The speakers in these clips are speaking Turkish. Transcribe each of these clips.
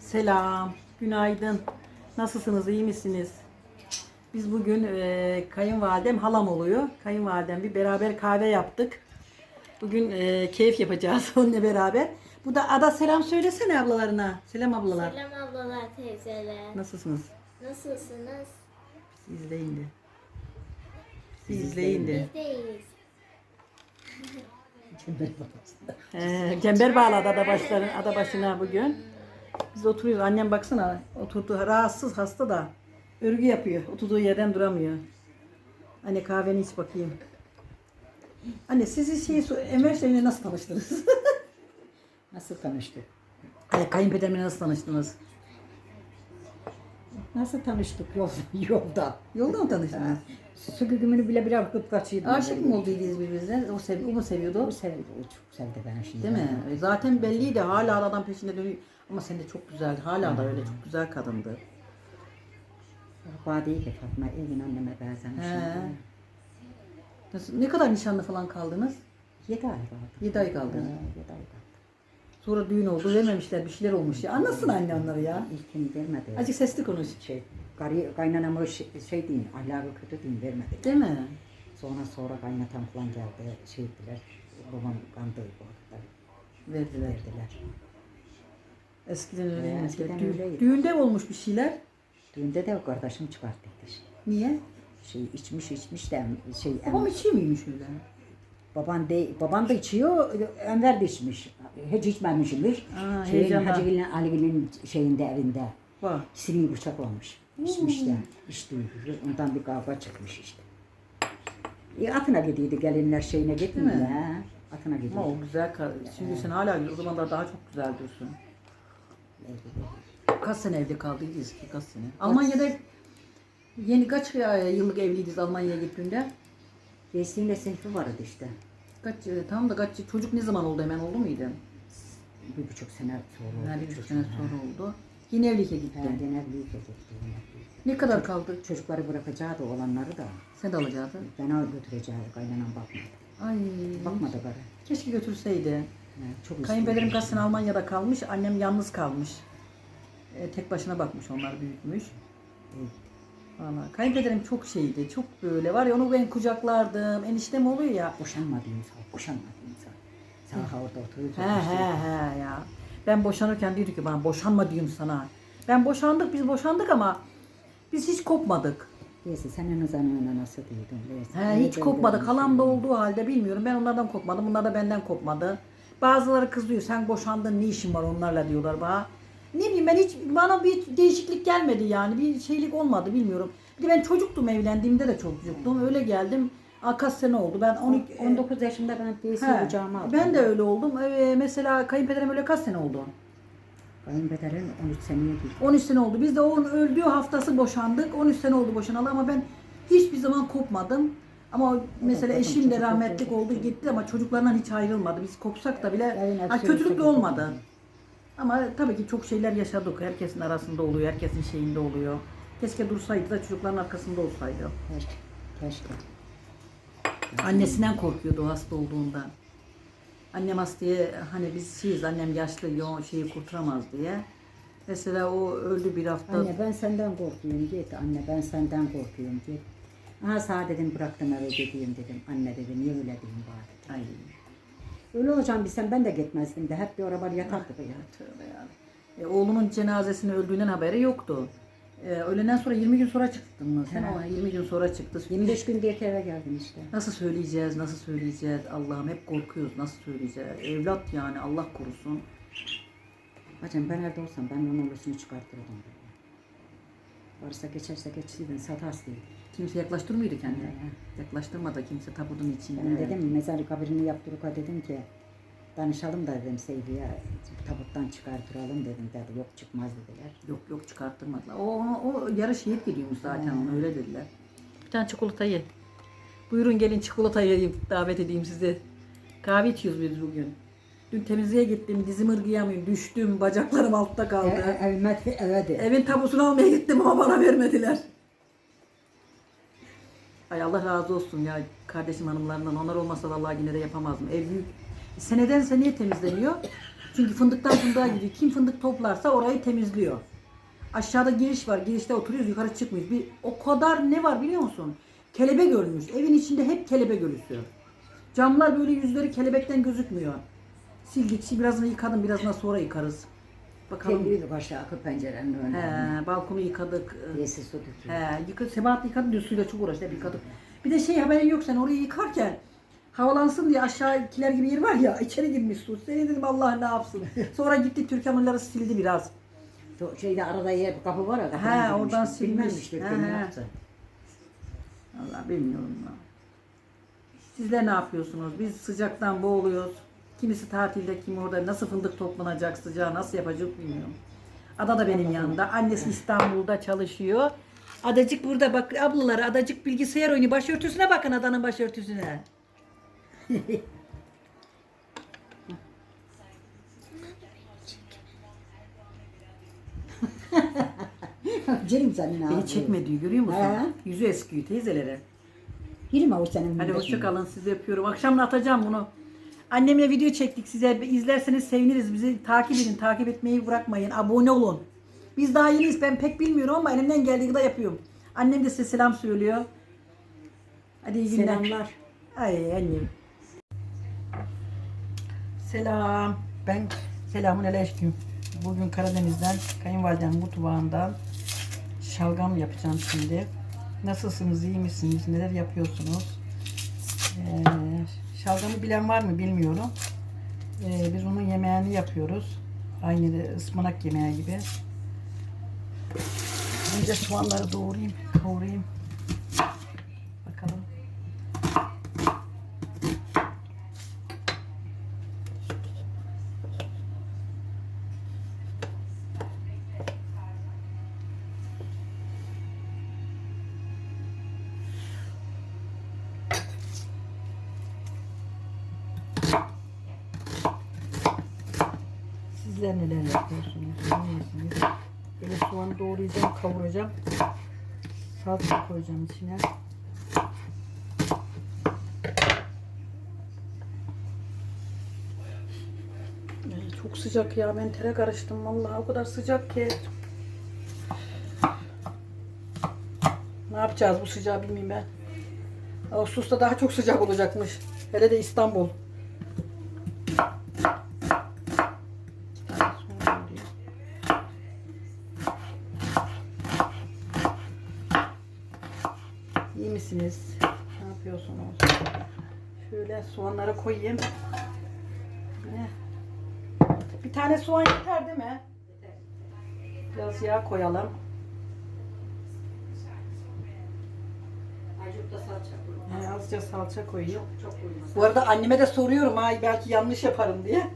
Selam, günaydın. Nasılsınız, iyi misiniz? Biz bugün e, kayınvalidem halam oluyor. Kayınvalidem bir beraber kahve yaptık. Bugün e, keyif yapacağız onunla beraber. Bu da Ada selam söylesene ablalarına. Selam ablalar. Selam ablalar, teyzeler. Nasılsınız? Nasılsınız? Siz izleyin de. Siz izleyin de. Cember bağladı ada başların ada başına bugün. Biz oturuyoruz. Annem baksana oturdu rahatsız hasta da örgü yapıyor. Oturduğu yerden duramıyor. Anne kahveni iç bakayım. Anne sizi şey Enver Şahin'le nasıl tanıştınız? Nasıl tanıştık? Ay, kayınpederimle nasıl tanıştınız? Nasıl tanıştık yol, yolda? Yolda mı tanıştınız? Su gügümünü bile bile bakıp kaçıyordum. Aşık mı olduydunuz birbirinize? O, sev o mu seviyordu? O sevdi, o çok sevdi beni şimdi. Değil mi? E, Zaten belliydi. Hala adam peşinde dönüyor. Ama sen de çok güzel. Hala da öyle çok güzel kadındı. Badiydi Fatma, evin anneme benzemiş. He. Nasıl, ne kadar nişanlı falan kaldınız? Yedi ay kaldı. 7 ay kaldı. Ha, Yedi ay kaldı. Sonra düğün oldu. Vermemişler. Bir şeyler olmuş ya. Anlatsın anne onları ya. İlkini vermedi. Azıcık sesli konuş. Şey, karı, kaynanama şey, şey deyin, ahlakı kötü deyin vermedi. Değil mi? Sonra sonra kaynatam falan geldi, şey ettiler. Babam kandı bu arada. Verdiler. Verdiler. Eskiden öyleymiş. Eskiden Dü- öyleydi. düğünde olmuş bir şeyler. Düğünde de kardeşim çıkarttı. Şey. Niye? şey içmiş içmiş de şey Babam içiyor muymuş öyle? baban de baban da içiyor Enver de içmiş hiç içmemişmiş Aa, şeyin heyecandan. Hacıgil'in Ali'nin şeyinde evinde Bak. sineği bıçaklamış içmiş de içti ondan bir kavga çıkmış işte e, atına gidiyordu gelinler şeyine gitmiyor mi? ya atına Ama gidiyordu o güzel kadın. Şimdi sen hala o zamanlar daha çok güzel dursun. Kaç sene evli kaldıydınız ki kaç sene? Almanya'da yeni kaç yıllık evliydiniz Almanya'ya gittiğinde? Veysi'yle Seyfi vardı işte Kaç, e, tamam da kaç çocuk ne zaman oldu hemen oldu muydu? Bir buçuk sene sonra Yani oldu bir çocuk. sene sonra oldu. Yine Ha, gitti. gene büyük gitti. Ne kadar kaldı? Çocukları bırakacaktı olanları da. Sen de alacaktın. Ben al götüreceğim kaynanam bakmadı. Ay. Bakmadı bana. Keşke götürseydi. Ha, Çok Kayınpederim kaç sene Almanya'da kalmış. Annem yalnız kalmış. E, tek başına bakmış onlar büyütmüş. Valla kayınpederim çok şeydi. Çok böyle var ya onu ben kucaklardım. Eniştem oluyor ya. Boşanmadığım insan, boşanmadığım Saha orada oturuyor. He he he ya. Ben boşanırken diyordu ki bana boşanma diyorum sana. Ben boşandık biz boşandık ama biz hiç kopmadık. Neyse sen en azından nasıl? Neyse. He, hiç kopmadık. Halam da olduğu halde bilmiyorum. Ben onlardan kopmadım. Bunlar da benden kopmadı. Bazıları kızıyor. Sen boşandın ne işin var onlarla diyorlar bana. Ne bileyim ben hiç bana bir değişiklik gelmedi yani. Bir şeylik olmadı bilmiyorum. Bir de ben çocuktum evlendiğimde de çocuktum. Öyle geldim. Kaç sene oldu. Ben 12 19 yaşında ben birisi He, kucağıma aldım. ben de öyle oldum. Ee, mesela kayınpederim öyle kaç sene oldu? Kayınpederin 13 seneye gitti. 13 sene oldu. Biz de onun öldüğü haftası boşandık. 13 sene oldu boşanalı ama ben hiçbir zaman kopmadım. Ama mesela kopmadım, eşim de rahmetlik oldu gitti ama çocuklarından hiç ayrılmadı. Biz kopsak da bile ha, hepsi kötülükle olmadı. Ama tabii ki çok şeyler yaşadık. Herkesin arasında oluyor, herkesin şeyinde oluyor. Keşke dursaydı da çocukların arkasında olsaydı. Keşke. Keşke. Annesinden korkuyordu hasta olduğunda. Annem hastaya hani biz şeyiz annem yaşlı yo şeyi kurtaramaz diye. Mesela o öldü bir hafta. Anne ben senden korkuyorum git. Anne ben senden korkuyorum git. Aha sağ dedim bıraktım eve gideyim dedim. Anne dedi niye öyle diyeyim bari. Ay. Öyle olacağım bilsem ben de gitmezdim de hep bir arabar yatardık ya. Tövbe ya. E, oğlumun cenazesinin öldüğünden haberi yoktu. E, öğleden sonra 20 gün sonra çıktın mı? Sen o 20 gün sonra çıktı. 25 gün diye eve geldim işte. Nasıl söyleyeceğiz, nasıl söyleyeceğiz? Allah'ım hep korkuyoruz, nasıl söyleyeceğiz? Evlat yani Allah korusun. Bacım ben evde olsam ben onun olusunu çıkartırdım. Varsa geçerse geçsin satarsın. Kimse yaklaştırmıyordu kendine. Yaklaştırmadı kimse tabutun içinde. Ben dedim mezarı kabrini yaptırık dedim ki danışalım da dedim Seyfi'ye tabuttan çıkartıralım dedim dedi yok çıkmaz dediler. Yok yok çıkarttırmadılar. O, o, o yarı şehit gidiyormuş zaten onu öyle dediler. Bir tane çikolata ye. Buyurun gelin çikolata yiyeyim, davet edeyim size. Kahve içiyoruz biz bugün. Dün temizliğe gittim, dizim ırgıyamıyorum, düştüm, bacaklarım altta kaldı. E, e, evime eve de. Evin tabusunu almaya gittim ama bana vermediler. Ay Allah razı olsun ya kardeşim hanımlarından. Onlar olmasa vallahi yine de yapamazdım. Ev büyük. Seneden seneye temizleniyor. Çünkü fındıktan fındığa gidiyor. Kim fındık toplarsa orayı temizliyor. Aşağıda giriş var. Girişte oturuyoruz. Yukarı çıkmıyoruz. Bir, o kadar ne var biliyor musun? Kelebek ölmüş. Evin içinde hep kelebek ölüsü. Camlar böyle yüzleri kelebekten gözükmüyor. Sildik. Şimdi birazını yıkadım. Birazını sonra yıkarız. Bakalım. Temizlik aşağı akı pencerenin önüne. He, balkonu yıkadık. Yesis su tutuyor. He, yıka, Sebahat yıkadı suyla çok uğraştı hep yıkadık. Bir de şey haberin yok sen orayı yıkarken havalansın diye aşağı kiler gibi yer var ya içeri girmiş su. Seni dedim Allah ne yapsın. Sonra gitti Türkan onları sildi biraz. Şu Şeyde arada yer kapı var ya. He girmiş. oradan silmiş. Bilmem işte He, he. Allah bilmiyorum ya. Sizler ne yapıyorsunuz? Biz sıcaktan boğuluyoruz. Kimisi tatilde, kimi orada. Nasıl fındık toplanacak sıcağı, nasıl yapacak bilmiyorum. Ada da benim yanında. Annesi İstanbul'da çalışıyor. Adacık burada bak ablaları adacık bilgisayar oyunu başörtüsüne bakın adanın başörtüsüne. Canım senin abi. Beni çekme diyor görüyor musun? He. Yüzü eskiyor teyzelere. Girme o senin. Hadi milletin. hoşça kalın sizi öpüyorum. Akşam da atacağım bunu. Annemle video çektik size. İzlerseniz seviniriz. Bizi takip edin. Takip etmeyi bırakmayın. Abone olun. Biz daha yeniyiz. Ben pek bilmiyorum ama elimden geldiği kadar yapıyorum. Annem de size selam söylüyor. Hadi iyi günler. Selamlar. Ay annem. Selam. Ben selamun aleyküm. Bugün Karadeniz'den kayınvalidemin mutfağından şalgam yapacağım şimdi. Nasılsınız, iyi misiniz, neler yapıyorsunuz? Ee, şalgamı bilen var mı bilmiyorum. Ee, biz onun yemeğini yapıyoruz. Aynı de ıspanak yemeği gibi. Önce soğanları doğrayayım, kavurayım. Bakalım. Neler yapıyorsunuz? Ne yiyesiniz? Böyle soğanı doğrayacağım, kavuracağım. Salça koyacağım içine. Çok sıcak ya. Ben tere karıştım vallahi. O kadar sıcak ki. Ne yapacağız bu sıcağı bilmiyorum ben. Ağustos'ta daha çok sıcak olacakmış. Hele de İstanbul. İyi misiniz? Ne yapıyorsunuz? Şöyle soğanları koyayım. Bir tane soğan yeter değil mi? Biraz yağ koyalım. Salça azıcık salça koyayım. Çok koyma. Bu arada anneme de soruyorum ha belki yanlış yaparım diye.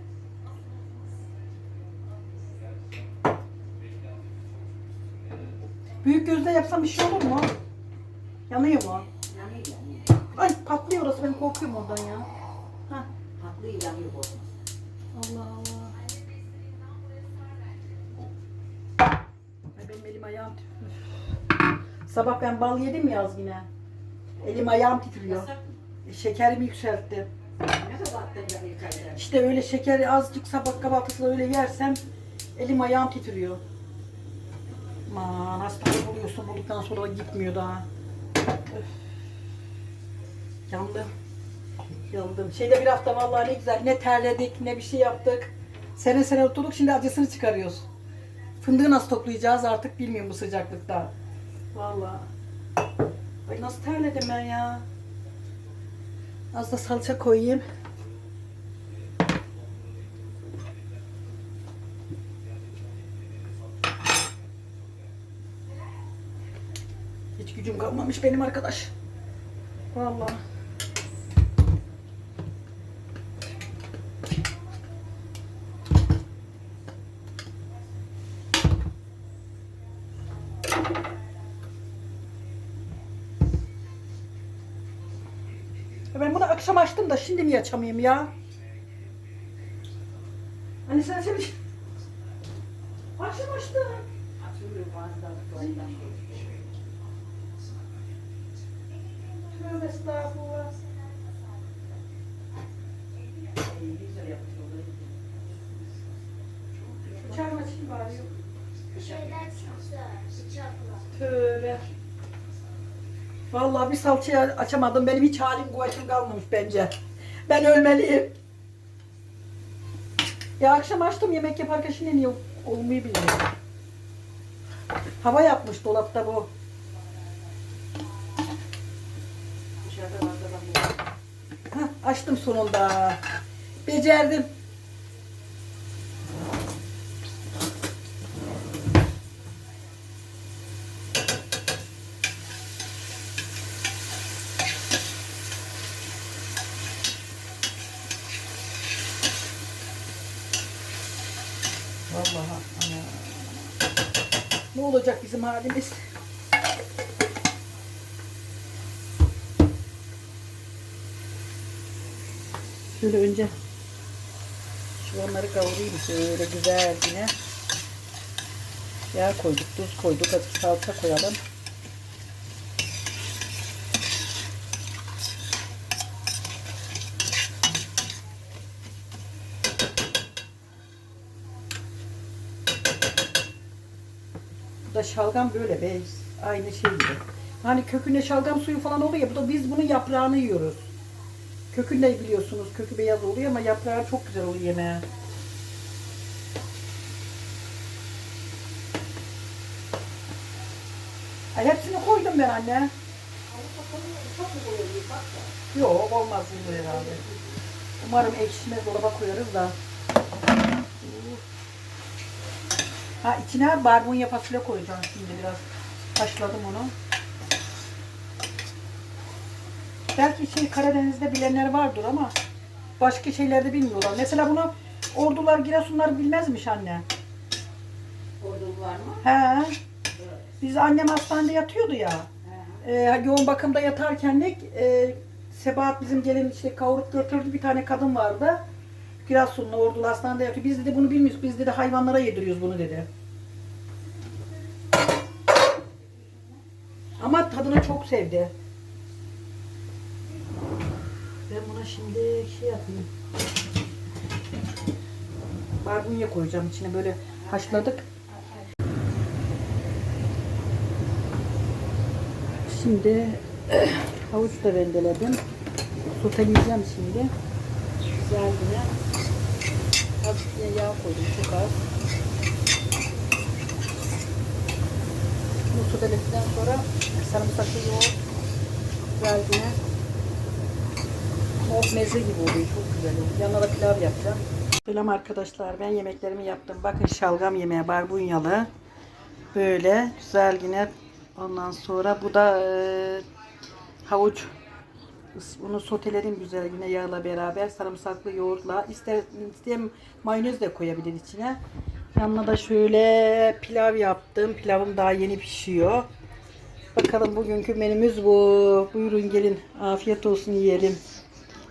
Büyük gözde yapsam bir şey olur mu? Yanıyor mu? Ay patlıyor orası ben korkuyorum ondan ya. Hah. Tatlı yanıyor bozma. Allah Allah. Ay benim elim ayağım titriyor. Sabah ben bal yedim ya az yine. Elim ayağım titriyor. Şekerimi yükseltti. İşte öyle şekeri azıcık sabah kahvaltısında öyle yersem elim ayağım titriyor. Aman hastalık buluyorsun bulduktan sonra da gitmiyor daha. Öf. Yandım. Yandım. Şeyde bir hafta vallahi ne güzel ne terledik ne bir şey yaptık. Sene sene oturduk şimdi acısını çıkarıyoruz. Fındığı nasıl toplayacağız artık bilmiyorum bu sıcaklıkta. Vallahi. Ay nasıl terledim ben ya. Az da salça koyayım. Hiç gücüm kalmamış benim arkadaş. Vallahi. Şimdi mi açamayayım ya? Anne sen sen Akşam açtım. Tövbe estağfurullah. Oluyor. açayım bari yok. Şeyler bıçakla. Tövbe. Vallahi bir salçayı açamadım. Benim hiç halim kuvvetim kalmamış bence. Ben ölmeliyim. Ya akşam açtım yemek yaparken şimdi niye olmayı bilmiyorum. Hava yapmış dolapta bu. Hah, açtım sonunda. Becerdim. Vallahi ana. Ne olacak bizim? Şöyle önce şu onları kavurayım şöyle güzel yine. Yağ koyduk, tuz koyduk, azıcık salça koyalım. Şalgam böyle be. Aynı şey gibi. Hani kökünde şalgam suyu falan oluyor ya. Bu da biz bunun yaprağını yiyoruz. Kökünde biliyorsunuz. Kökü beyaz oluyor ama yaprağı çok güzel oluyor yemeğe. Ay hepsini koydum ben anne. Yok olmaz bu herhalde. Umarım ekşimez dolaba koyarız da. Ha içine barbunya fasulye koyacağım şimdi biraz. Haşladım onu. Belki şey Karadeniz'de bilenler vardır ama başka şeylerde bilmiyorlar. Mesela bunu ordular, Giresunlar bilmezmiş anne. Orada var mı? He. Biz annem hastanede yatıyordu ya. Ee, yoğun bakımda yatarken de e, Sebahat bizim gelin işte kavurup götürdü bir tane kadın vardı. Giresunlu ordulu hastanede yatıyor. Biz dedi bunu bilmiyoruz. Biz dedi hayvanlara yediriyoruz bunu dedi. Ama tadını çok sevdi. Ben buna şimdi şey yapayım. Barbunya koyacağım içine böyle haşladık. Şimdi havuç da rendeledim. Soteleyeceğim şimdi. Güzel yine. Yine yağ koydum çok az. Bunu soteledikten sonra sarımsaklı yoğurt yine. Oh meze gibi oluyor. Çok güzel oluyor. Yanına da pilav yapacağım. Selam arkadaşlar. Ben yemeklerimi yaptım. Bakın şalgam yemeği barbunyalı. Böyle güzel yine. Ondan sonra bu da e, havuç. Bunu soteledim güzel yine yağla beraber. Sarımsaklı yoğurtla. İster, isteyen mayonez de koyabilir içine. Yanına da şöyle pilav yaptım. Pilavım daha yeni pişiyor. Bakalım bugünkü menümüz bu. Buyurun gelin. Afiyet olsun yiyelim.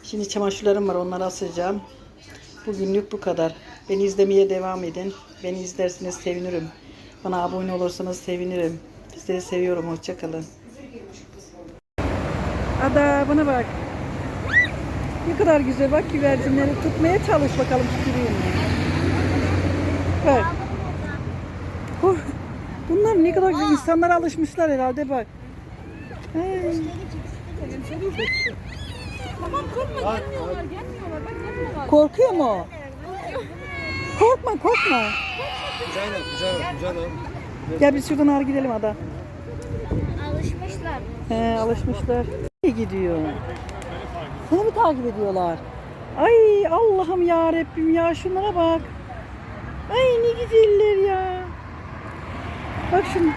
Şimdi çamaşırlarım var onları asacağım. Bugünlük bu kadar. Beni izlemeye devam edin. Beni izlerseniz sevinirim. Bana abone olursanız sevinirim. Sizleri seviyorum. Hoşçakalın. Ada bana bak. Ne kadar güzel bak güvercinleri tutmaya çalış bakalım tutayım mı? Bak. Oh, Bunlar ne kadar güzel insanlara alışmışlar herhalde bak. Hey. Korkuyor mu? Korkma korkma. Kucağına, kucağına, kucağına. Gel biz şuradan ağır gidelim ada. Alışmışlar. He alışmışlar. Gidiyor. Seni mi takip ediyorlar? Ay Allah'ım ya Rabbim ya şunlara bak. Ay ne güzeller ya. Bak şun.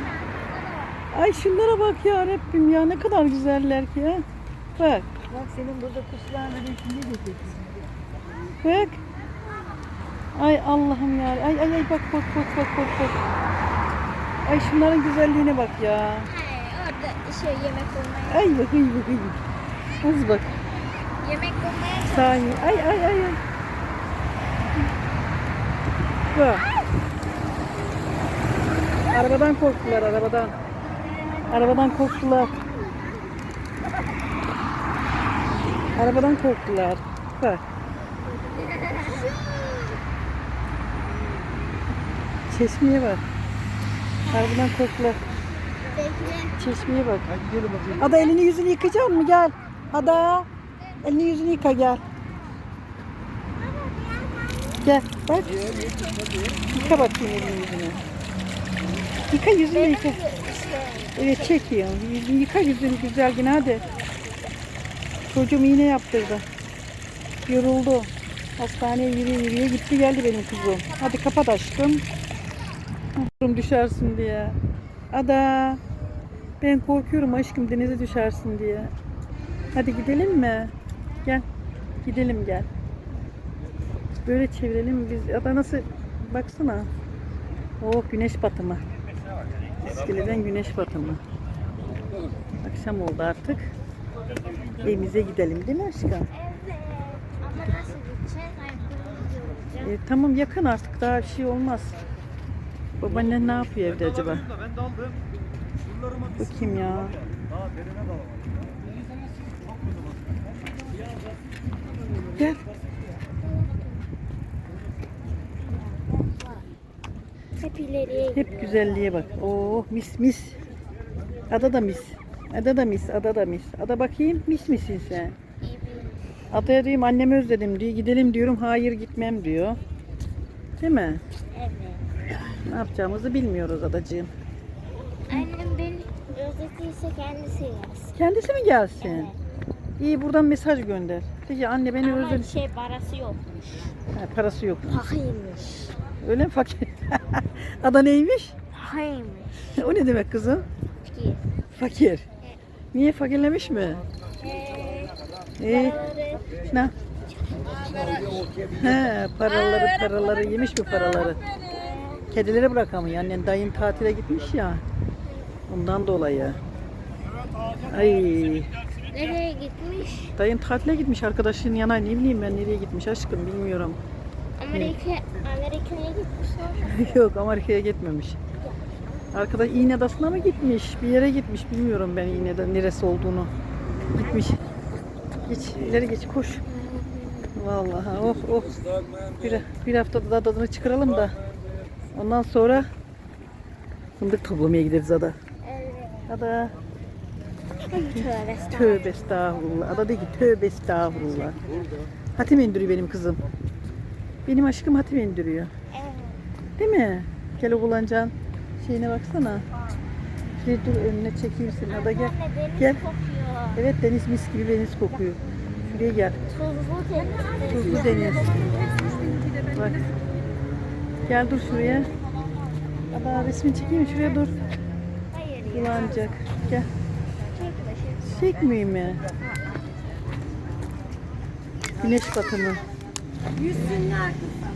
Ay şunlara bak ya Rabbim ya ne kadar güzeller ki ha. Bak. Bak senin burada kuşlarla resimli de Bak. Ay Allah'ım ya. Ay ay ay bak bak bak bak bak bak. Ay şunların güzelliğine bak ya. Şey yemek bulmaya. Ay bak ay bak ay. bak. Az bak. Yemek bulmaya Sahi. Ay ay ay ay. Bak. Arabadan korktular arabadan. Arabadan korktular. Arabadan korktular. Bak. Çeşmeye bak. Harbiden kokla. Çeşmeye bak. Hadi gidelim bakayım. Ada elini yüzünü yıkayacak mı? Gel. Ada. Elini yüzünü yıka gel. Gel bak. Yıka bakayım elini yüzünü. Yıka yüzünü yıka. Evet çekiyor. Yüzünü yıka yüzünü güzel yine hadi. Çocuğum iğne yaptırdı. Yoruldu. Hastaneye yürüye yürüye gitti geldi benim kızım. Hadi kapat aşkım. Korkuyorum düşersin diye. Ada. Ben korkuyorum aşkım denize düşersin diye. Hadi gidelim mi? Gel. Gidelim gel. Böyle çevirelim biz. Ada nasıl? Baksana. Oh güneş batımı. İskeleden güneş batımı. Akşam oldu artık. Evimize gidelim değil mi aşkım? Evet. Ama nasıl gideceğiz? E, tamam yakın artık daha bir şey olmaz. Babaannen ne yapıyor evde acaba? Ben daldım. Bir Bakayım ya. Daha derine. Gel. Hep ileriye Hep güzelliğe bak. Oh mis mis. Ada da mis. Ada da mis. Ada da mis. Ada bakayım mis misin sen? Adaya diyeyim annemi özledim diyor. Gidelim diyorum. Hayır gitmem diyor. Değil mi? Evet. Ne yapacağımızı bilmiyoruz adacığım. Annem beni özlediyse kendisi gelsin. Kendisi mi gelsin? İyi buradan mesaj gönder. Peki anne beni Ama özledi. şey parası yokmuş. Ha, parası yok. Fakirmiş. Öyle mi fakir? Ada neymiş? Fakirmiş. o ne demek kızım? Fakir. Fakir. Niye fakirlemiş mi? Ee, İyi. paraları Ne? He, paraları paraları yemiş mi paraları? Kedilere bırakamıyor. Annen dayın tatile gitmiş ya. Ondan dolayı. Ay, nereye gitmiş? dayın tatile gitmiş arkadaşının yanına. Ne bileyim ben nereye gitmiş aşkım bilmiyorum. Amerika Amerika'ya gitmiş. Yok Amerika'ya gitmemiş. Arkadaş İğneadası'na mı gitmiş? Bir yere gitmiş. Bilmiyorum ben İğne'de neresi olduğunu. Gitmiş. Geç ileri geç koş. Vallahi oh oh. Bir, bir haftada da tadını çıkaralım da. Ondan sonra fındık toplamaya gideriz ada. Evet. Ada Tövbe estağfurullah. tövbe estağfurullah. Ada değil ki tövbe estağfurullah. Hatim indiriyor benim kızım. Benim aşkım hatim indiriyor. Evet. Değil mi? Gel oğlancan şeyine baksana. Şuraya dur önüne çekeyim seni. Ada gel. Gel. kokuyor. Evet deniz mis gibi deniz kokuyor. Şuraya gel. Tuzlu deniz. Tuzlu deniz. Bak. Gel dur şuraya. Ada resmi çekeyim? Şuraya dur. Yalancak. Gel. Çekmeyeyim mi? Güneş batımı. Yüzsünler kızım.